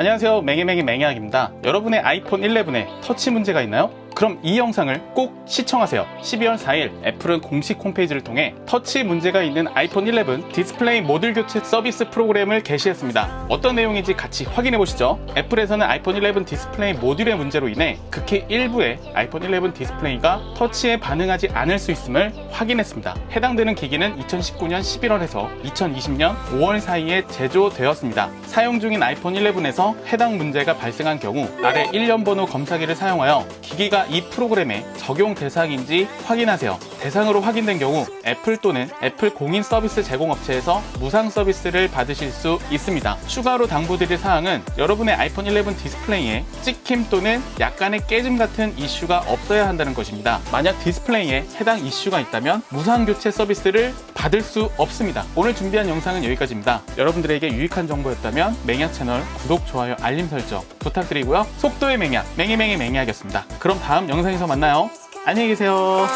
안녕하세요. 맹해맹해 맹해학입니다. 여러분의 아이폰 11에 터치 문제가 있나요? 그럼 이 영상을 꼭 시청하세요. 12월 4일 애플은 공식 홈페이지를 통해 터치 문제가 있는 아이폰 11 디스플레이 모듈 교체 서비스 프로그램을 게시했습니다. 어떤 내용인지 같이 확인해 보시죠. 애플에서는 아이폰 11 디스플레이 모듈의 문제로 인해 극히 일부의 아이폰 11 디스플레이가 터치에 반응하지 않을 수 있음을 확인했습니다. 해당되는 기기는 2019년 11월에서 2020년 5월 사이에 제조되었습니다. 사용 중인 아이폰 11에서 해당 문제가 발생한 경우 아래 1년 번호 검사기를 사용하여 기기가 이 프로그램의 적용 대상인지 확인하세요. 대상으로 확인된 경우 애플 또는 애플 공인 서비스 제공업체에서 무상 서비스를 받으실 수 있습니다. 추가로 당부드릴 사항은 여러분의 아이폰 11 디스플레이에 찍힘 또는 약간의 깨짐 같은 이슈가 없어야 한다는 것입니다. 만약 디스플레이에 해당 이슈가 있다면 무상 교체 서비스를 받을 수 없습니다. 오늘 준비한 영상은 여기까지입니다. 여러분들에게 유익한 정보였다면 맹약 채널 구독, 좋아요, 알림 설정 부탁드리고요. 속도의 맹약, 맹해맹해 맹약이었습니다. 그럼 다음 영상에서 만나요. 안녕히 계세요.